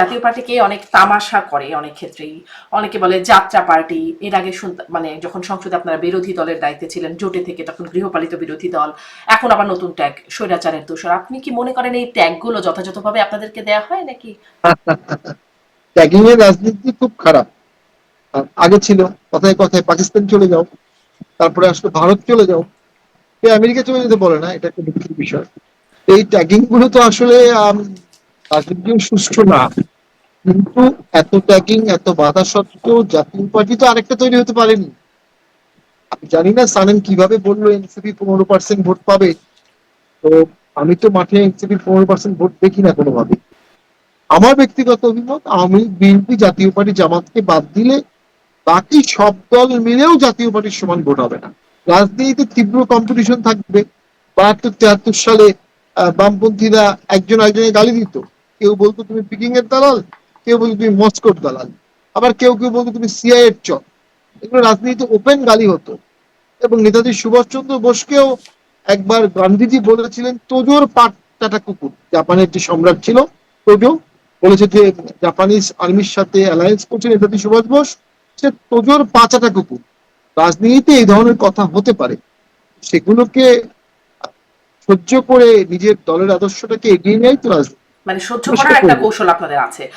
জাতীয় পার্টিকে অনেক তামাশা করে অনেক ক্ষেত্রেই। অনেকে বলে যাত্রা পার্টি, এর আগে মানে যখন সংসদে আপনারা বিরোধী দলের দায়িত্বে ছিলেন জোটে থেকে তখন গৃহপালিত বিরোধী দল, এখন আবার নতুন ট্যাগ স্বৈরাচারের দোষর। আপনি কি মনে করেন এই ট্যাগগুলো যথাযথভাবে আপনাদেরকে দেয়া হয় নাকি? ট্যাগিং এর রাজনীতি খুব খারাপ। আগে ছিল, কথায় কথায় পাকিস্তান চলে যাও, তারপরে আসলে ভারত চলে যাও। আমেরিকা চলে যেতে বলে না, এটা একটা দুঃখের বিষয়। এই ট্যাগিংগুলো তো আসলে সুষ্ঠু না। কিন্তু এত ট্যাগিং এত বাধা সত্ত্বেও জাতীয় পার্টি তো আরেকটা তৈরি হতে পারেনি। আমি জানি না সানেন কীভাবে বলল এনসিপি পনেরো পার্সেন্ট ভোট পাবে। তো আমি তো মাঠে এনসিপি পনেরো পার্সেন্ট ভোট দেখি না কোনোভাবে। আমার ব্যক্তিগত অভিমত, আমি বিএনপি জাতীয় পার্টি জামাতকে বাদ দিলে বাকি সব দল মিলেও জাতীয় পার্টির সমান ভোট হবে না। রাজনীতিতে তীব্র কম্পিটিশন থাকবে। বাহাত্তর, তিয়াত্তর সালে বামপন্থীরা একজন একজনের গালি দিত। কেউ বলতো, তুমি পিকিং এর দালাল? কেউ বলতো তুমি মস্কোর দালাল। আবার কেউ কেউ বলতো তুমি সিআই এর চক এগুলো রাজনীতিতে ওপেন গালি হতো। এবং নেতাজি সুভাষচন্দ্র বোসকেও একবার গান্ধীজি বলেছিলেন, তোজোর পাট্টাটা কুকুর। জাপানের যে সম্রাট ছিল, তোজো, বলেছে যে জাপানিজ আর্মির সাথে অ্যালায়েন্স করছে নেতাজি সুভাষ বোস। সে তোজোর পাচাটা কুকুর। রাজনীতিতে এই ধরনের কথা হতে পারে। সেগুলোকে সহ্য করে নিজের দলের আদর্শটাকে এগিয়ে নেয় তো রাজনীতি। মানে সহ্য করার একটা কৌশল আপনাদের আছে।